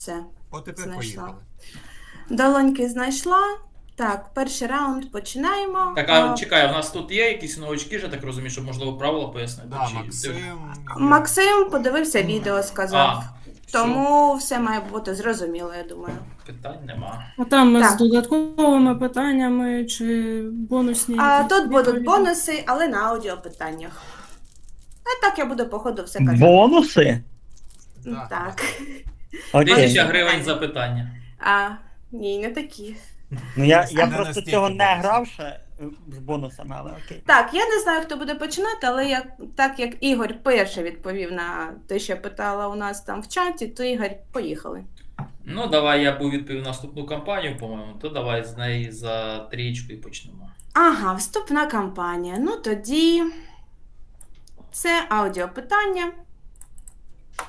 Все. От тепер Знайшла. поїхали. Долоньки знайшла. Так, перший раунд починаємо. Так, а чекай, у нас тут є якісь новачки, я так розумію, щоб можливо правила пояснити. Да, чи- Максим. Максим подивився відео, сказав. А, Тому все має бути зрозуміло, я думаю. все, питань нема. А там Так. з додатковими питаннями чи бонусні. А тут будуть відповіді? бонуси, але на аудіопитаннях. А так я буду по ходу все казати. Бонуси? Да. Так. Окей. Тисяча гривень за питання. А, ні, не такі. Ну я, я Не просто настільки цього не грав ще е, з бонусами, але окей. Так, я не знаю, хто буде починати, але як, так як Ігор перший відповів на те, що питала у нас там в чаті, то Ігор, поїхали. Ну, давай я був відповів наступну кампанію, по-моєму, то давай з неї за трієчку і почнемо. Ага, вступна кампанія. Ну тоді це аудіопитання.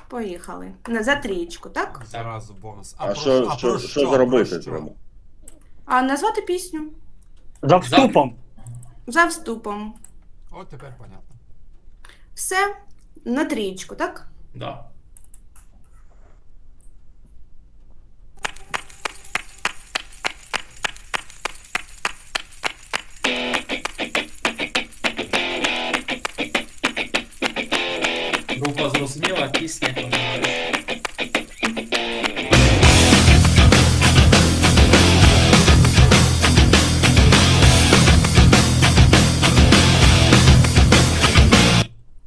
Поїхали. Не за трієчку, так? Зразу бонус. А, про що, а що, про що, зробити Про що? треба? А назвати пісню За вступом. за вступом. От тепер понятно. Все на трієчку, так? Да. Зрозуміла, пісня.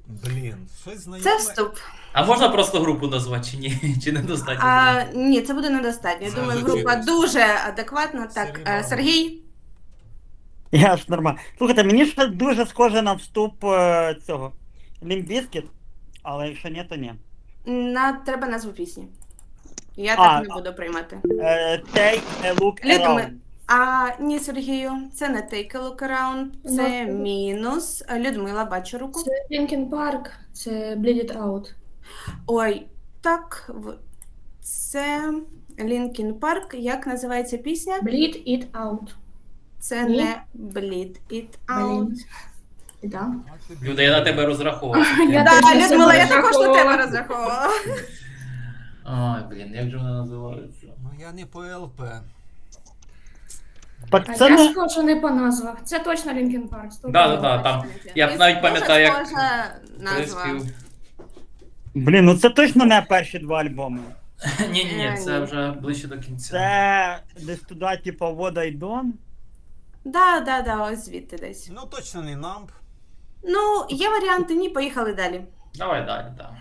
Блін, щось знайоме. Це вступ. А можна просто групу назвати чи ні? Чи недостатньо? А, ні, це буде недостатньо. Я Це думаю, вже група чимось. дуже адекватна. Так, Сергій е, Сергій, Я ж нормально. Слухайте, мені ще дуже схоже на вступ е, цього. Лімбіскіт, але якщо ні, то ні. на, треба назву пісні. Я А, так не буду приймати. Е, take a look Людмила. around. А ні, Сергію, це не Take a Look Around, це Ну, мінус. Людмила, бачу руку. Це Linkin Park, це Bleed It Out. Ой, так, в- це Linkin Park. Як називається пісня? Bleed It Out. Це Ні. не Bleed It Out. Блін. Да. Люда, я на тебе розраховував. Я Да, теж на Людмила, себе я також на тебе розраховувала. розраховувала. Ой, блін, як же вона називається? Ну я не по ЛП. Так це я не. схожа не по назвах. Це точно Linkin Park. сто Да-да-да, там. Я Дуже навіть пам'ятаю, як схожа назва. приспів. Блін, ну це точно не перші два альбоми. Ні, ні, ні, Е, це вже ближче до кінця. Це десь туди, типу, вода й дон. Да, да, да, ось звідти десь. Ну точно не намп. Ну, є варіанти, ні, поїхали далі. Давай далі, так.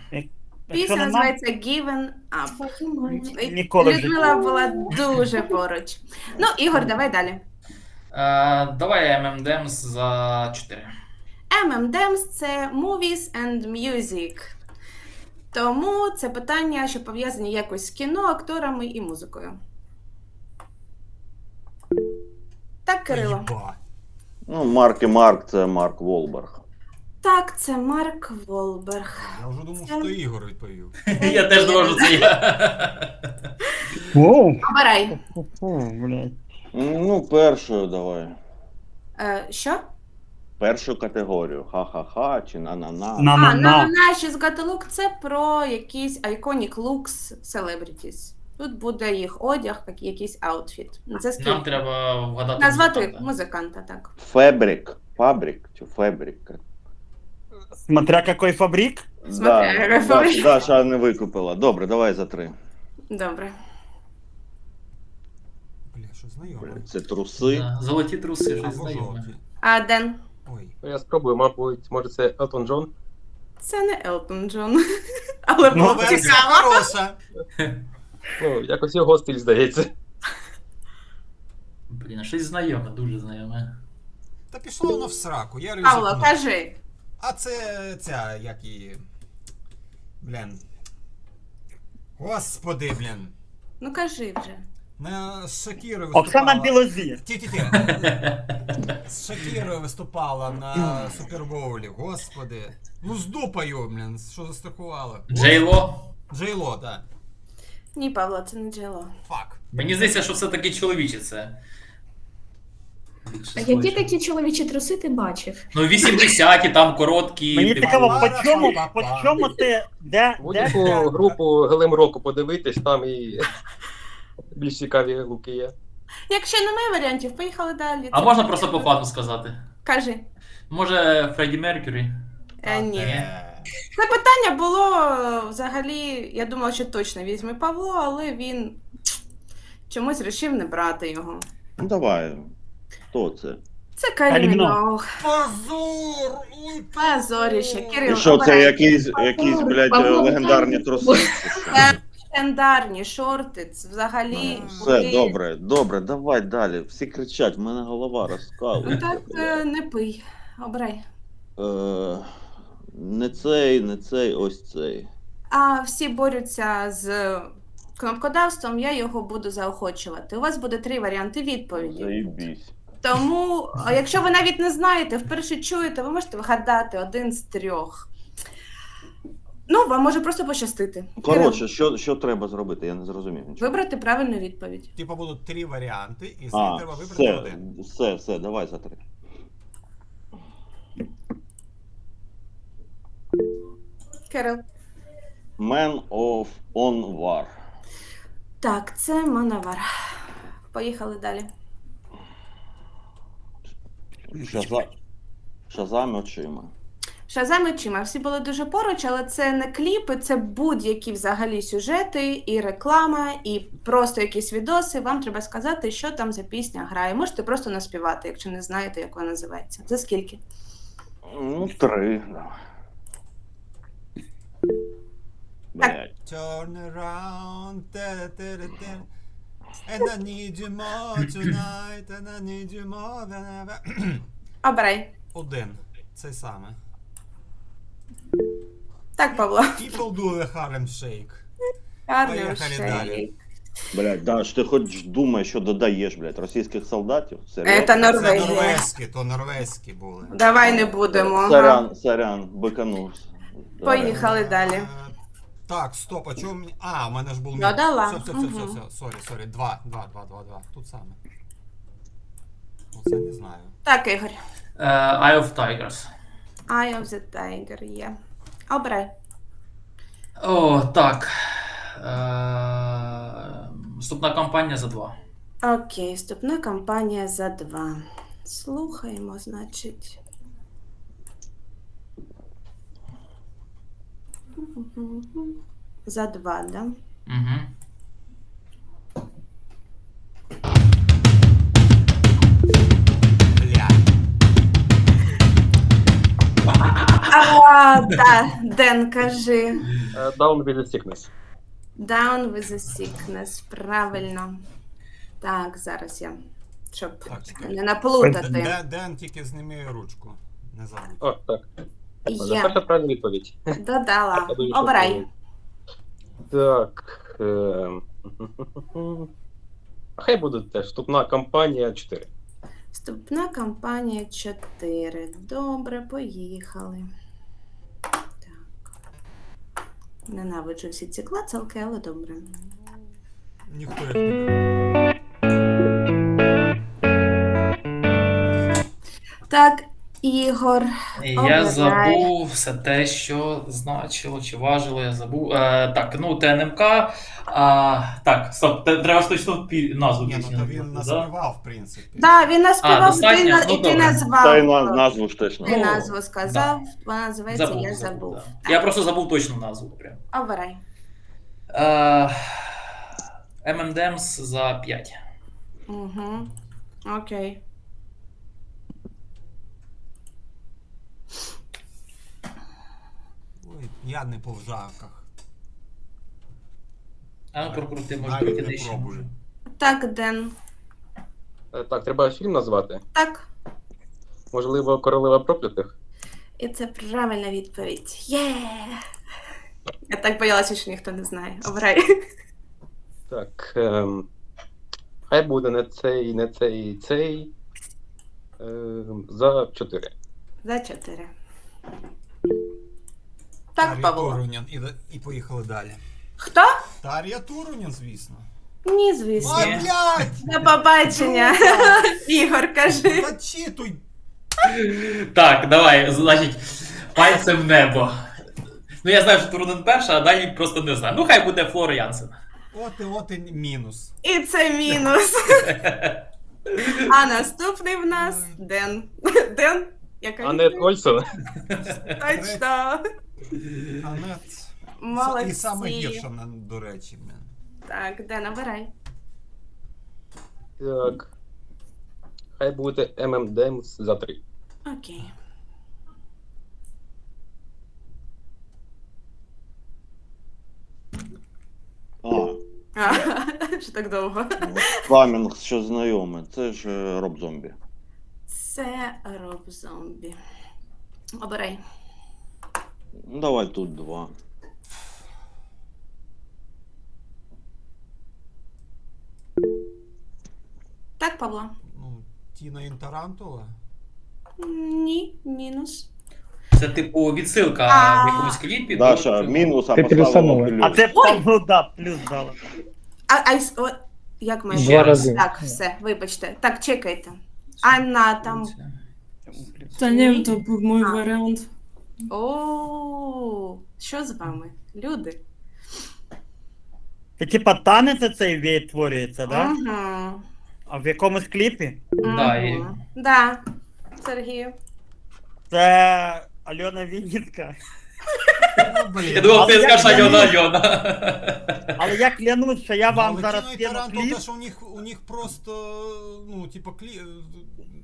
Пісня називається Given Up. Ніколи в житті. Людмила була дуже поруч. Ну, Ігор, давай далі. Е, давай M&M's за 4. M&M's – це Movies and Music. Тому це питання, що пов'язані якось з кіно, акторами і музикою. Так, Кирило. Ну, Марк і Марк це Марк Волберг. Так, це Марк Волберг. Я вже думав, що Ігор відповів. Я теж думав, що це я. Воу. Обирай. Фу, блядь. Ну, першу давай. Е, що? Першу категорію. Ха-ха-ха чи на-на-на. А, на, На-на-на. наші з Look це про якісь iconic looks celebrities. Тут буде їх одяг, як- якийсь аутфіт. Це Нам треба вгадати. Назвати музиканта. музиканта, так. Фебрик. Фабрик чи Фебрик. Смотря какой фабрик. Смотря, який фабрик. Да, Даша не викупила. Добре, давай за три. Добре. Бля, що знайоме. Бля, Це труси. Да, Золоті труси, щось Або знайоме. жовті. А Ден? Ой. Ну, Я спробую, мабуть, може це Елтон Джон. Це не Елтон Джон. Але Ну, було Ну, б версія цікаво. хороша. Ну, якось його стиль здається. Блін, а щось знайоме, дуже знайоме. Та пішло воно в сраку. Я Павло, кажи. А це ця, як її. Блін. Господи, блін. Ну кажи вже. На з Шакірою виступала. Оксана Білозір. Ті-ті-ті. З Шакірою виступала на Супербоулі. Господи. Ну з дупою, блін, що застрахувала. Джейло. Джейло, так. Ні, Павло, це не джело. Фак. Мені здається, що все-таки чоловіче це. А які такі чоловічі труси ти бачив? Ну, 80-ті, там короткі. Мені типу, цікаво, по чому, по чому ти, де, де, Будь-яку де, групу Гелем Року подивитись, там і більш цікаві луки є. Якщо немає варіантів, поїхали далі. А можна просто по фану сказати? Кажи. Може, Фредді Меркюрі? Е, ні. Це питання було е, взагалі, я думала, що точно візьме Павло, але він чомусь вирішив не брати його. Ну давай. Хто це? Це Каліно. Позор! Позоріще. Кирил, І що, це якісь, якісь блядь, легендарні труси? Легендарні шорти, це взагалі. Все, були- добре, добре, давай далі. Всі кричать, в мене голова Ну розкалується. так е, не пий. Обирай. Е, не цей, не цей, ось цей. А всі борються з кнопкодавством, я його буду заохочувати. У вас буде три варіанти відповіді. Заїбісь. Тому, якщо ви навіть не знаєте, вперше чуєте, ви можете вгадати один з трьох. Ну, вам може просто пощастити. Коротше, що, що треба зробити? Я не зрозумів нічого. вибрати правильну відповідь. Типа будуть три варіанти, і з них А, треба вибрати все, один. все, все, давай за три. Кирил. Man of on War. Так, це Манавар. Поїхали далі. Шаза... Шазам очима. Шазам і Чима. Всі були дуже поруч, але це не кліпи, це будь-які взагалі сюжети, і реклама, і просто якісь відоси. Вам треба сказати, що там за пісня грає. Можете просто наспівати, якщо не знаєте, як вона називається. За скільки? Ну, три, давай. Блядь. Turn around. And I need you more tonight, and I need you more than ever. Обирай. Один. Це саме. Так, Павло. People do the Harlem Shake. Гарний Поїхали далі. Блядь, Даш, ти хоч думаєш, що додаєш, блядь, російських солдатів? Серйозно? Це Це Норвегія. норвезькі, то норвезькі були. Давай не будемо. ага. Сорян, сорян, биканувся. Поїхали далі. Так, стоп, а чому мені. А, у мене ж був мій. Додала. Все, все, все, все, Мгм. все, сорі, сорі. Два, два, два, два, два. Тут саме. Оце не знаю. Так, Ігор. Е, Eye of Tigers. Eye of the Tiger є. Обирай. О, так. Е, Вступна кампанія за два. Окей, вступна кампанія за два. Слухаємо, значить. За два, да? Угу. Бля. А, да, Ден, кажи. Е, Down with the Sickness. Down with the sickness. Правильно. Так, зараз я. Щоб Так, не наплутати. Ден, Ден тільки зніми ручку. Не забудь. О, так. Є. перша правильна відповідь. Додала. Я думаю, що Обирай. Так. ем, Хай буде теж вступна кампанія 4. Вступна кампанія 4. Добре, поїхали. Так. Ненавиджу всі ці клацалки, але добре. Ніхто не. Так, Ігор. Я забув все те, що значило чи важило, я забув. Е, так, ну ТНМК. А, так, стоп, те- треба ж точно пі- назву Ні, ну то він назвати, да? наспівав, в принципі. Так, він наспівав, А, ти, достатньо? на- Ну, і ти добре. назвав. Та й на, назву ж теж Ти. Ну, назву сказав, вона називається Я забув. да. Я просто забув точну назву. Прям. Обирай. Е, M&M's за 5. Угу. Окей. Ой, я не по вжавках. А ну прокрути, може Навіть трохи не нижче. пробую. Так, Ден. Е, Так, треба фільм назвати. Так. Можливо, королева проклятих. І це правильна відповідь. Є! Я так боялася, що ніхто не знає. Обирай. Так. Ем, хай буде не цей, не цей, цей. Ем, за 4. За чотири. Так, Тар'я Павло. Турунян. І, і поїхали далі. Хто? Тар'я Турунян, звісно. Ні, звісно. Ой, блядь! До побачення. Ігор, кажи. Зачитуй! Так, давай, значить, пальцем в небо. Ну я знаю, що Турнен перша, а далі просто не знаю. Ну хай буде Флора Янсен. От і от і мінус. І це мінус. А наступний в нас Ден. Ден? Яка Анет відповідь? Ольсон. Точно. Анет. Молодці. І саме гірше, на- до речі. Так, Ден, обирай. Так. Хай буде ММДМС за три. Окей. А, А, що так довго? Камінг, що знайомий, це ж е, Роб Зомбі. Це Роб Зомбі. Обирай. Ну, давай тут два. Так, Павло? Ну, Тіна Інтарантула. Ні, мінус. Це типу відсилка А. в якомусь кліпі. Даша, до- мінус, а Ти поставила плюсанула. плюс. А це Ой! Павло, да, плюс дала. А, а о, як ми Два рази. Так, все, вибачте. Так, чекайте. Анна там. Та ні, то був мій А. варіант. О, що з вами? Люди? Це типа танець цей відтворюється, да? Угу. А в якомусь кліпі? Да, і-. Да. Сергію. Це Альона Вінницька. Я думав, Але ти скажеш я Альона Альона. Але я клянусь, що я вам зараз кину кліп. що у них, у них просто, ну, типу, клі...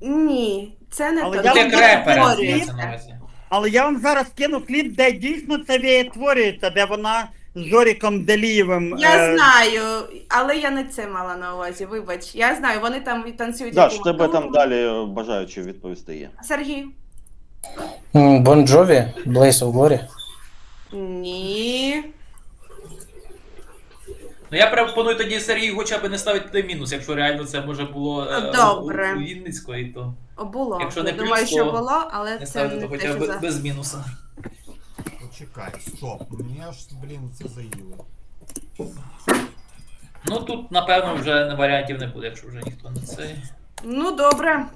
Ні, це не Але то. я вам Це зараз. Але я вам зараз кину кліп, де дійсно це відтворюється, де вона з Жоріком Делієвим. Я е, знаю, але я не це мала на увазі. Вибач. Я знаю, вони там і танцюють. Даш, що тебе там далі бажаючи відповісти є. Сергій. Бонджові, Blaze of Glory. Ні. Ну я пропоную тоді Сергію хоча б не ставити туди мінус, якщо реально це може було е, Добре. у, у Вінницької, то Було. Якщо не Я думаю, плюс, що то було, але не це ставити не те, хоча що б за... без мінуса. Почекай, стоп. Мені аж, блін, це заїло. Ну тут, напевно, вже варіантів не буде, якщо вже ніхто не цей. Ну, добре.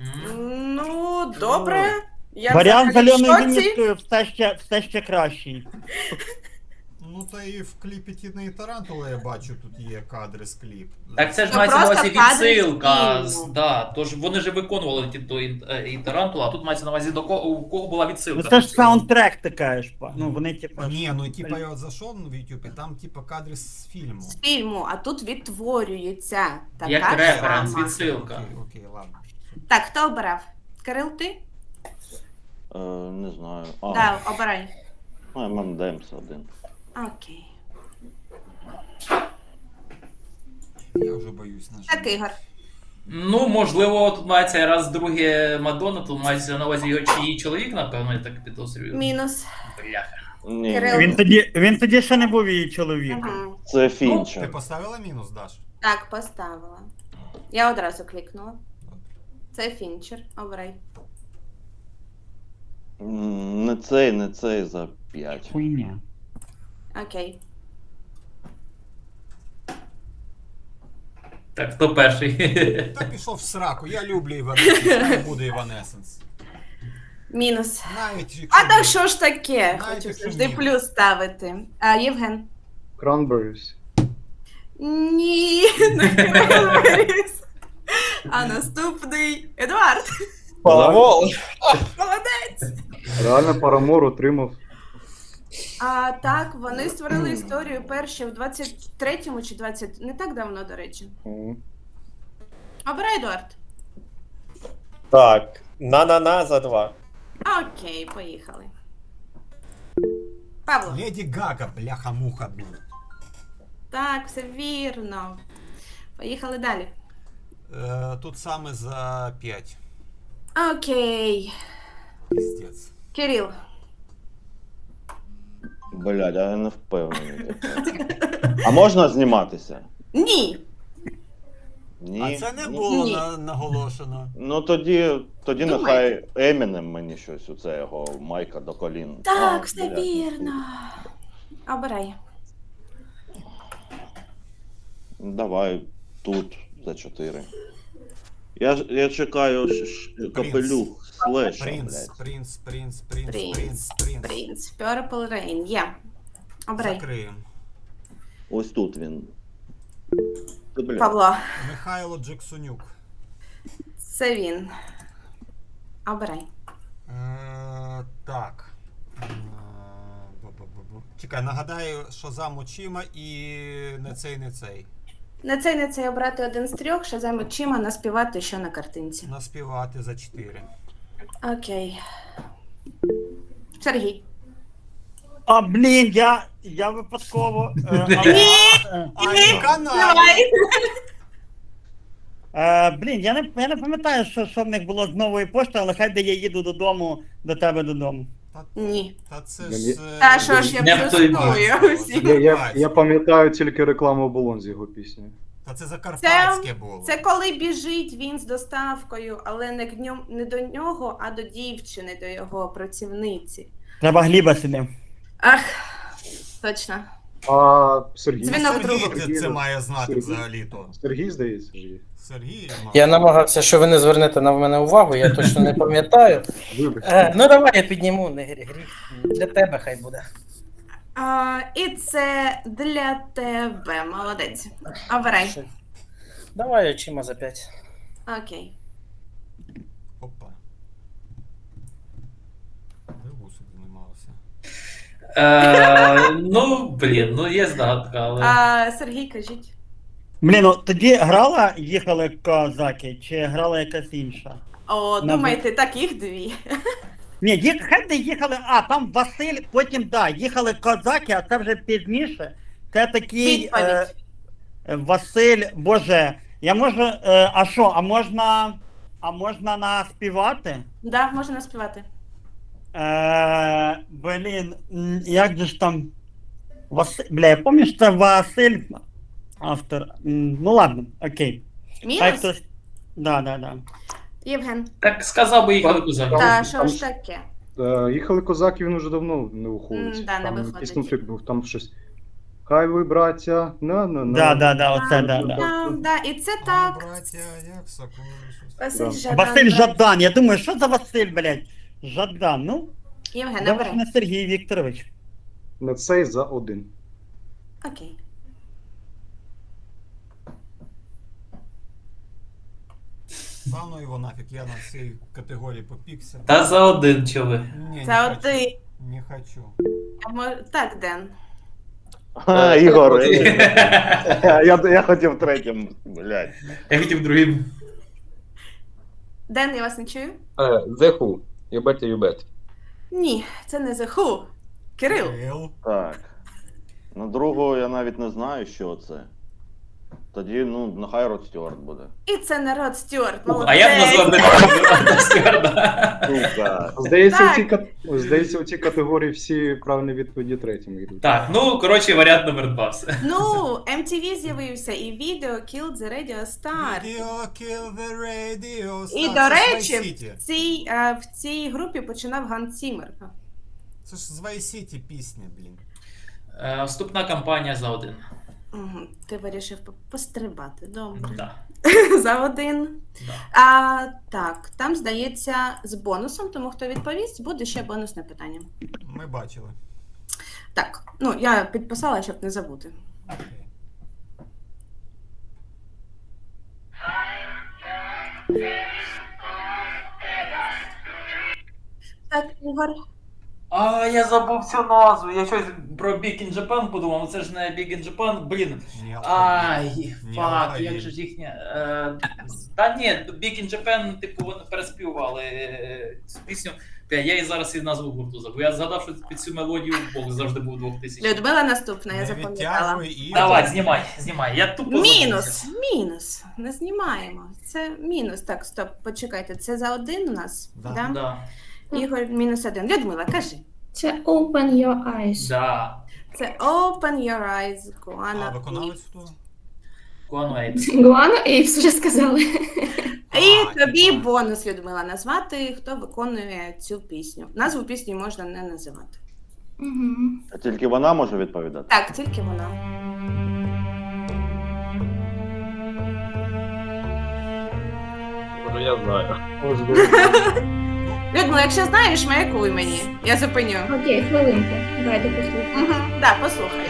М. Ну, добре. Я Варіант з взагалі в Альоною шоці. Вінницькою все ще, все ще кращий. Ну, та і в кліпі Тіни Інтарантула я бачу, тут є кадри з кліп. Так це ж Ну, мається на просто увазі кадри відсилка. з з- фільму. Да, тож вони ж виконували ті то і, е, і Тарантула, а тут мається на увазі до кого у кого була відсилка. Ну це ж саундтрек, ти кажеш, па. Ну вони типа. Ні, ну типа я от зайшов в YouTube, і там типа кадри з фільму. З фільму, а тут відтворюється. Така Як референс, сама. відсилка. Окей, окей, ладно. Так, хто обирав? Кирил, ти? Е, не знаю. А, Да, обирай. ну, ММДМС один. Окей. Я вже боюсь Так. Ігор. Ну, можливо, тут мається раз друге Мадонна, тут мається на увазі його чи її чоловік, напевно, я так підозрюю. Мінус. Бляха. Ні, Кирил. Він тоді, він тоді ще не був її чоловіком. Угу. це Ти Фінчер. поставила мінус, Даш? Так, поставила. Я одразу клікнула. Це Фінчер. Обирай. М, Не цей, не цей за 5. Хуйня. Окей. Так, хто перший? Та пішов в сраку, я люблю Іванесенс, не буде Іванесенс. Мінус. Навіть якщо А так що ж таке? Навіть Хочу якщо завжди плюс ставити. А, Євген. Cranberries. Ні, не Кирилис. А наступний Едуард. Молодець. Реально Парамор отримав. А так, вони створили історію перші в 23-му чи 20... Не так давно, до речі. Обирай, Едуард. Так, на-на-на за два. Окей, поїхали. Павло. Леді Гага, бляха-муха, блін. Так, все вірно. Поїхали далі. Е, тут саме за 5. Окей. Піздець. Кирил. Блядь, я не впевнений. А можна зніматися? Ні. Ні. А це не Ні. було Ні. на, наголошено. Ну тоді, тоді нехай Емінем мені щось у це його майка до колін. Так, А, все блядь. вірно. Обирай. Давай тут за 4. Я, ж- я чекаю капелюх слеша, Принц, блядь. принц, принц, принц, Принц, принц, принц. Purple Rain, є. Обирай. Закриємо. Ось тут він. Блядь. Павло, Михайло Джексонюк. це він. Обирай. Е, так. Е, бу-бу-бу-бу. Чекай, нагадаю, що зам очима і не цей, не цей. На цей на цей обрати один з трьох, що займе чима наспівати, що на картинці. Наспівати за 4. Окей. Сергій. А, блін, я, я випадково. Е, але, е, А, е, блін, я не, я не пам'ятаю, що, що в них було з нової пошти, але хай де я їду додому, до тебе додому. Ні. Та це ж. Та що ж я Не в той протестую всім. Я, я, я пам'ятаю тільки рекламу оболон з його пісні. Та це закарпатське було. Це коли біжить він з доставкою, але не, к не до нього, а до дівчини, до його працівниці. Треба гліба сюди. Ах, точно. А Сергій. Дзвінок Сергій другу. це, це має знати Сергій. взагалі-то. Сергій, здається, ж є. Сергій. ну. Я намагався, що ви не звернете на мене увагу, я точно не пам'ятаю. Вибач. Е, ну давай я підніму, не гріх. гріх. Для тебе хай буде. А, і це для тебе, молодець. Обирай. Давай очима за 5. Окей. Опа. Де гусик займався? Е, ну, блін, ну є здатка, але. А, Сергій, кажіть. Блін, ну тоді грала їхали козаки, чи грала якась інша? О, На думайте, так їх дві. Ні, їх, хай їхали, а там Василь, потім да, їхали козаки, а це вже пізніше. Це такий е, Василь, Боже, я можу. Е, а що, а можна. А можна наспівати? Да, можна співати. Е, блін, як же ж там. Василь, бля, я пам'ятаю, що це Василь автор. Ну ладно, окей. Хай Мінус? хтось. Да, да, да. Євген. Так сказав би їхали козаки. Та що ж таке? Е, їхали козаки, він уже давно не виходить. М, да, не там виходить. якийсь конфлікт був, там щось. Хай ви, браття, на на на. Да, да, да, оце, да, да. Да, да, і це так. як щось. Василь Да. Жадан. Василь Жадан. Я думаю, що за Василь, блядь? Жадан. Ну, Євген, давай на Сергій Вікторович. На цей за один. Окей. Та ну його нафіг, я на цій категорії попікся. Та за один чоли. Ні, Це не хочу. ти. Не хочу. А мо- Так, Ден. А, Ігор, Я я, я хотів третім, блядь. хотів другим. Ден, я вас не чую? Е, The Who. You better you bet. Ні, це не The Who. Кирил. Кирил. Так. На другого я навіть не знаю, що це. Тоді, ну, нехай Род Стюарт буде. І це народ Стюарт. А я б назвав Молодець. не Стюарда. Сука. Здається, Так. у цій, кат- здається, у цій категорії всі правильні відповіді третім йдуть. Так, ну коротше, варіант номер два. все. Ну, MTV з'явився і відео Killed the Radio Star. Radio kill the radio. І, Star. до Це ж речі, Vice City. в цій, е, в цій групі починав Ган Цімер. Це ж з Vice City пісня, блін. Е, Вступна кампанія за один. Мгм, Ти вирішив по- пострибати. Добре. Да. За один. Да. А, так, там здається з бонусом, тому хто відповість, буде ще бонусне питання. Ми бачили. Так, ну я підписала, щоб не забути. Окей. Так, Ігор. А, я забув цю назву. Я щось про Big in Japan подумав, але це ж не Big in Japan, блін. Ні, Ай, Ні, фак, як же ж їхня. Е, та ні, Big in Japan, типу, вони переспівали е, цю пісню. Я і зараз і назву гурту забув. Я згадав, що під цю мелодію Бог завжди був 2000. Людмила наступна, я Не запам'ятала. відтягуй і... Давай, знімай, знімай. Я тупо Мінус, забувся. мінус. Не знімаємо. Це мінус. Так, стоп, почекайте. Це за один у нас? Да. Да, Ігор мінус один. Людмила, кажи. Це open your eyes. Да. Це open your eyes, А Гуана. хто? Guano Apes. Гуано Apes вже сказали. І тобі типа. бонус, Людмила, назвати, хто виконує цю пісню. Назву пісні можна не називати. Угу. А Тільки вона може відповідати. Так, тільки вона. Ну, я знаю. Людмила, якщо знаєш, маякуй мені. Я зупиню. Окей, хвилинку. Дайте послухати. Угу. Да, послухай.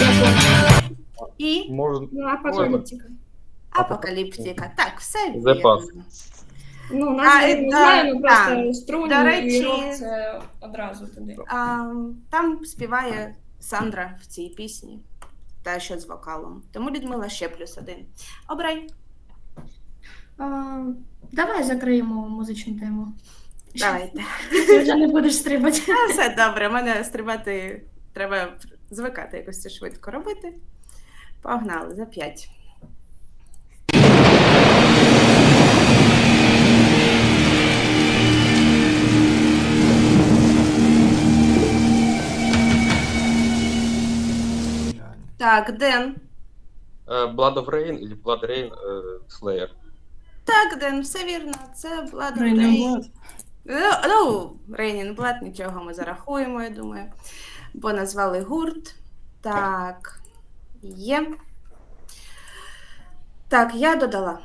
Я знаю. І Можна. Ну, апокаліптика. Апокаліптика. Так, все вірно. Ну, А, нас і не да, знаємо, так. просто До речі- і рок це одразу туди. А, там співає Сандра в цій пісні, та що з вокалом. Тому Людмила ще плюс один. Обрай. А, давай закриємо музичну тему. Давайте. Ти вже не будеш стрибати. А, все добре, мене стрибати треба звикати якось це швидко робити. Погнали за п'ять. Так, Ден. Е, Blood of Rain или Blood Rain е, Slayer. Так, Ден, все вірно. Це Blood Raining Rain. Blood. Ну, ну Raining Blood, нічого ми зарахуємо, я думаю. Бо назвали гурт. Так. Є. Так, я додала.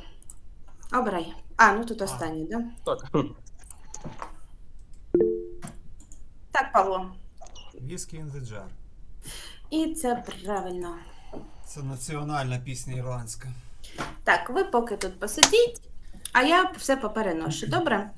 Обирай. А, ну тут останній, да? Так. Так, Павло. Whiskey in the Jar. І це правильно. Це національна пісня ірландська. Так, ви поки тут посидіть, а я все попереношу, добре?